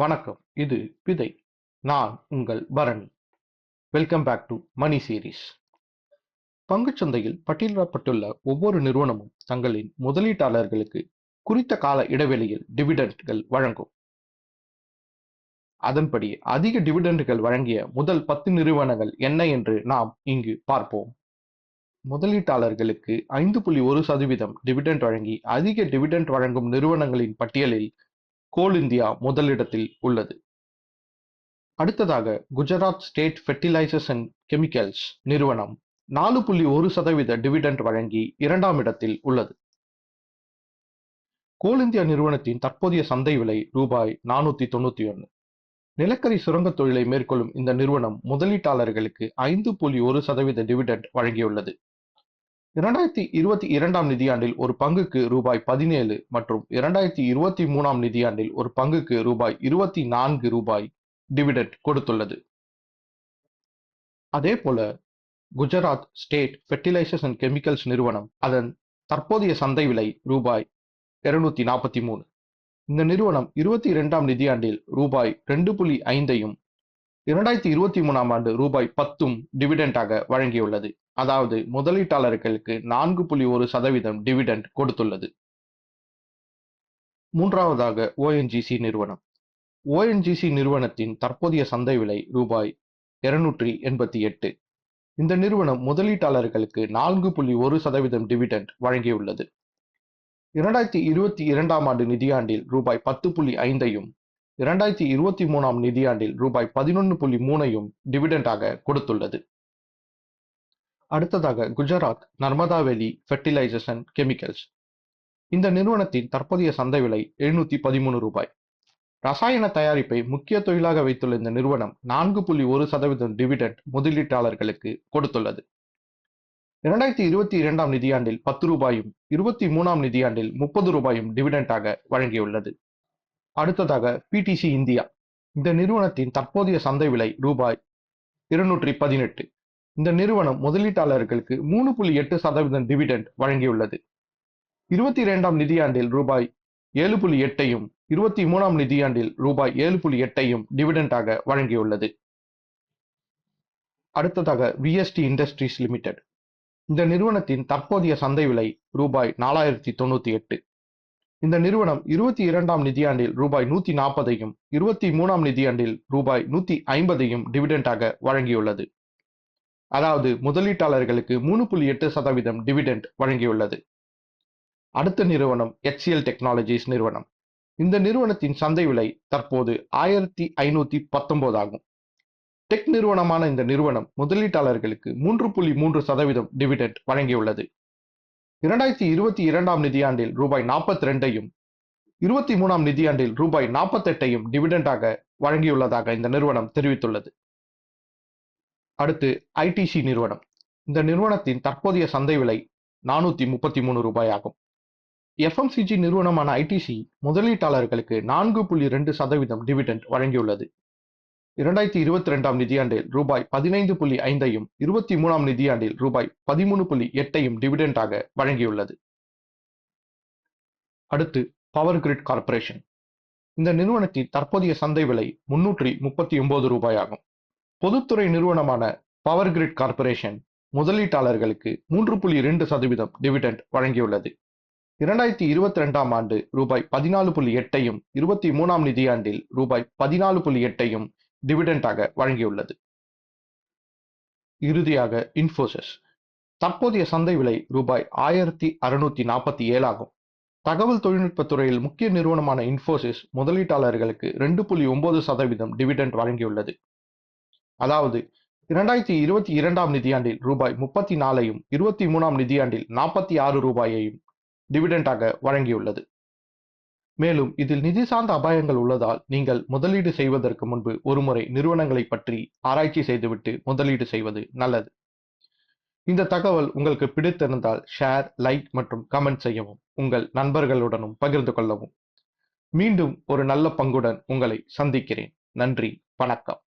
வணக்கம். இது விதை. நான் உங்கள் Bharani. Welcome back to money series பங்குச்சந்தையில் பட்டியலிடப்பட்டுள்ள ஒவ்வொரு நிறுவனமும் தங்களின் முதலீட்டாளர்களுக்கு குறித்த கால இடைவெளியில் டிவிடெண்ட்கள் வழங்கும். அதன்படி அதிக டிவிடெண்டுகள் வழங்கிய முதல் பத்து நிறுவனங்கள் என்ன என்று நாம் இங்கு பார்ப்போம். முதலீட்டாளர்களுக்கு ஐந்து புள்ளி ஒரு சதவீதம் டிவிடெண்ட் வழங்கி அதிக டிவிடெண்ட் வழங்கும் நிறுவனங்களின் பட்டியலில் கோல் இந்தியா முதலிடத்தில் உள்ளது. அடுத்ததாக Gujarat state fertilizers and chemicals நிறுவனம் நாலு புள்ளி ஒரு சதவீத டிவிடெண்ட் வழங்கி இரண்டாம் இடத்தில் உள்ளது. கோல் இந்தியா நிறுவனத்தின் தற்போதைய சந்தை விலை ரூபாய் நானூத்தி தொண்ணூத்தி ஒன்று நிலக்கரி சுரங்க தொழிலை மேற்கொள்ளும் இந்த நிறுவனம் முதலீட்டாளர்களுக்கு ஐந்து புள்ளி ஒரு சதவீத டிவிடெண்ட் வழங்கியுள்ளது. இரண்டாயிரத்தி இருபத்தி இரண்டாம் நிதியாண்டில் ஒரு பங்குக்கு ரூபாய் பதினேழு மற்றும் இரண்டாயிரத்தி இருபத்தி மூணாம் நிதியாண்டில் ஒரு பங்குக்கு ரூபாய் இருபத்தி நான்கு ரூபாய் டிவிடெண்ட் கொடுத்துள்ளது. அதே போல Gujarat state fertilizers and chemicals நிறுவனம் அதன் தற்போதைய சந்தை விலை ரூபாய் இருநூத்தி நாற்பத்தி மூணு. இந்த நிறுவனம் இருபத்தி இரண்டாம் நிதியாண்டில் ரூபாய் ரெண்டு புள்ளி ஐந்தையும் இரண்டாயிரத்தி இருபத்தி மூணாம் ஆண்டு ரூபாய் பத்தும் டிவிடெண்டாக வழங்கியுள்ளது. அதாவது முதலீட்டாளர்களுக்கு நான்கு புள்ளி ஒரு சதவீதம் டிவிடெண்ட் கொடுத்துள்ளது. மூன்றாவதாக ஓஎன்ஜிசி நிறுவனம். ஓஎன்ஜிசி நிறுவனத்தின் தற்போதைய சந்தை விலை ரூபாய் இருநூற்றி எண்பத்தி எட்டு. இந்த நிறுவனம் முதலீட்டாளர்களுக்கு நான்கு புள்ளி ஒரு சதவீதம் டிவிடெண்ட் வழங்கியுள்ளது. இரண்டாயிரத்தி இருபத்தி இரண்டாம் ஆண்டு நிதியாண்டில் ரூபாய் பத்து புள்ளி ஐந்தையும் இரண்டாயிரத்தி இருபத்தி மூணாம் நிதியாண்டில் ரூபாய் பதினொன்று புள்ளி மூணையும் டிவிடெண்டாக கொடுத்துள்ளது. அடுத்ததாக குஜராத் நர்மதாவெலி வேலி ஃபெர்டிலைசேஷன் கெமிக்கல்ஸ் இந்த நிறுவனத்தின் தற்போதைய சந்தை விலை எழுநூத்தி பதிமூணு ரூபாய். ரசாயன தயாரிப்பை முக்கிய தொழிலாக வைத்துள்ள இந்த நிறுவனம் நான்கு புள்ளி ஒரு சதவீதம் டிவிடெண்ட் முதலீட்டாளர்களுக்கு கொடுத்துள்ளது. இரண்டாயிரத்தி இருபத்தி இரண்டாம் நிதியாண்டில் பத்து ரூபாயும் இருபத்தி மூணாம் நிதியாண்டில் முப்பது ரூபாயும் டிவிடெண்டாக வழங்கியுள்ளது. அடுத்ததாக பிடிசி இந்தியா இந்த நிறுவனத்தின் தற்போதைய சந்தை விலை ரூபாய் இருநூற்றி பதினெட்டு. இந்த நிறுவனம் முதலீட்டாளர்களுக்கு மூணு புள்ளி எட்டு சதவீதம் டிவிடெண்ட் வழங்கியுள்ளது. இருபத்தி இரண்டாம் நிதியாண்டில் ரூபாய் ஏழு புள்ளி எட்டையும் இருபத்தி மூணாம் நிதியாண்டில் ரூபாய் ஏழு புள்ளி எட்டையும் டிவிடெண்டாக வழங்கியுள்ளது. அடுத்ததாக விஎஸ்டி இண்டஸ்ட்ரீஸ் லிமிடெட் இந்த நிறுவனத்தின் தற்போதைய சந்தை விலை ரூபாய் நாலாயிரத்தி தொண்ணூத்தி எட்டு. இந்த நிறுவனம் இருபத்தி இரண்டாம் நிதியாண்டில் ரூபாய் நூத்தி நாற்பதையும் இருபத்தி மூணாம் நிதியாண்டில் ரூபாய் நூத்தி ஐம்பதையும் டிவிடெண்டாக வழங்கியுள்ளது. அதாவது முதலீட்டாளர்களுக்கு மூணு புள்ளி எட்டு சதவீதம் டிவிடெண்ட் வழங்கியுள்ளது. அடுத்த நிறுவனம் எச்சிஎல் டெக்னாலஜிஸ் நிறுவனம். இந்த நிறுவனத்தின் சந்தை விலை தற்போது ஆயிரத்தி ஐநூத்தி பத்தொன்பது ஆகும். டெக் நிறுவனமான இந்த நிறுவனம் முதலீட்டாளர்களுக்கு மூன்று புள்ளி மூன்று சதவீதம் டிவிடெண்ட் வழங்கியுள்ளது. இரண்டாயிரத்தி இருபத்தி இரண்டாம் நிதியாண்டில் ரூபாய் நாற்பத்தி ரெண்டையும் இருபத்தி மூணாம் நிதியாண்டில் ரூபாய் நாற்பத்தெட்டையும் டிவிடெண்டாக வழங்கியுள்ளதாக இந்த நிறுவனம் தெரிவித்துள்ளது. அடுத்து ஐடிசி நிறுவனம். இந்த நிறுவனத்தின் தற்போதைய சந்தை விலை நானூத்தி முப்பத்தி மூணு ரூபாய் ஆகும் எஃப்எம்சிஜி நிறுவனமான ஐடிசி முதலீட்டாளர்களுக்கு நான்கு புள்ளி ரெண்டு சதவீதம் டிவிடெண்ட் வழங்கியுள்ளது. இரண்டாயிரத்தி இருபத்தி ரெண்டாம் நிதியாண்டில் ரூபாய் பதினைந்து புள்ளி ஐந்தையும் இருபத்தி மூணாம் நிதியாண்டில் ரூபாய் பதிமூணு புள்ளி எட்டையும் டிவிடெண்டாக வழங்கியுள்ளது. அடுத்து பவர் கிரிட் கார்பரேஷன் இந்த நிறுவனத்தின் தற்போதைய சந்தை விலை முன்னூற்றி முப்பத்தி ஒன்பது ரூபாய் ஆகும் பொதுத்துறை நிறுவனமான பவர் கிரிட் கார்பரேஷன் முதலீட்டாளர்களுக்கு மூன்று புள்ளி இரண்டு சதவீதம் டிவிடெண்ட் வழங்கியுள்ளது. இரண்டாயிரத்தி இருபத்தி ரெண்டாம் ஆண்டு ரூபாய் பதினாலு புள்ளி எட்டையும் இருபத்தி மூணாம் நிதியாண்டில் ரூபாய் பதினாலு புள்ளி எட்டையும் டிவிடெண்டாக வழங்கியுள்ளது. இறுதியாக இன்ஃபோசிஸ் தற்போதைய சந்தை விலை ரூபாய் ஆயிரத்தி அறுநூத்தி நாற்பத்தி ஏழு ஆகும் தகவல் தொழில்நுட்ப துறையில் முக்கிய நிறுவனமான இன்ஃபோசிஸ் முதலீட்டாளர்களுக்கு ரெண்டு புள்ளி ஒன்பது சதவீதம் டிவிடெண்ட் வழங்கியுள்ளது. அதாவது இரண்டாயிரத்தி இருபத்தி இரண்டாம் நிதியாண்டில் ரூபாய் முப்பத்தி நாலையும் இருபத்தி மூணாம் நிதியாண்டில் நாற்பத்தி ஆறு ரூபாயையும் டிவிடெண்டாக வழங்கியுள்ளது. மேலும் இதில் நிதி சார்ந்த அபாயங்கள் உள்ளதால் நீங்கள் முதலீடு செய்வதற்கு முன்பு ஒருமுறை நிறுவனங்களை பற்றி ஆராய்ச்சி செய்துவிட்டு முதலீடு செய்வது நல்லது. இந்த தகவல் உங்களுக்கு பிடித்திருந்தால் ஷேர் லைக் மற்றும் கமெண்ட் செய்யவும் உங்கள் நண்பர்களுடனும் பகிர்ந்து கொள்ளவும். மீண்டும் ஒரு நல்ல பங்குடன் உங்களை சந்திக்கிறேன். நன்றி வணக்கம்.